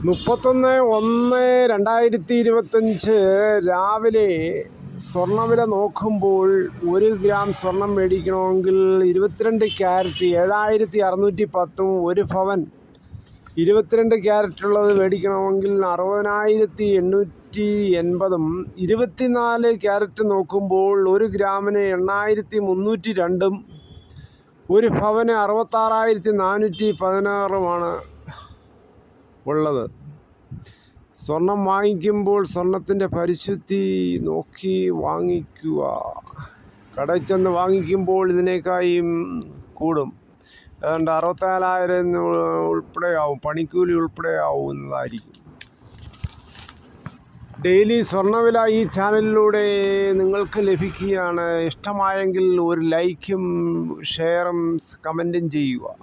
മുപ്പത്തൊന്ന് ഒന്ന് രണ്ടായിരത്തി ഇരുപത്തഞ്ച് രാവിലെ സ്വർണവില നോക്കുമ്പോൾ ഒരു ഗ്രാം സ്വർണം മേടിക്കണമെങ്കിൽ ഇരുപത്തിരണ്ട് ക്യാരറ്റ് ഏഴായിരത്തി അറുന്നൂറ്റി പത്തും ഒരു ഭവൻ ഇരുപത്തിരണ്ട് ക്യാരറ്റ് ഉള്ളത് മേടിക്കണമെങ്കിൽ അറുപതിനായിരത്തി എണ്ണൂറ്റി എൺപതും ഇരുപത്തിനാല് ക്യാരറ്റ് നോക്കുമ്പോൾ ഒരു ഗ്രാമിന് എണ്ണായിരത്തി മുന്നൂറ്റി രണ്ടും ഒരു ഭവന് അറുപത്താറായിരത്തി നാനൂറ്റി പതിനാറുമാണ് ഉള്ളത്. സ്വർണം വാങ്ങിക്കുമ്പോൾ സ്വർണത്തിന്റെ പരിശുദ്ധി നോക്കി വാങ്ങിക്കുക. കടയിൽ ചെന്ന് വാങ്ങിക്കുമ്പോൾ ഇതിനേക്കായും കൂടും. ഏതാണ്ട് അറുപത്തിനാലായിരം ഉൾപ്പെടെയാവും പണിക്കൂലി ഉൾപ്പെടെയാവുന്നതായിരിക്കും. ഡെയിലി സ്വർണവില ഈ ചാനലിലൂടെ നിങ്ങൾക്ക് ലഭിക്കുകയാണ്. ഇഷ്ടമായെങ്കിൽ ഒരു ലൈക്കും ഷെയറും കമന്റും ചെയ്യുക.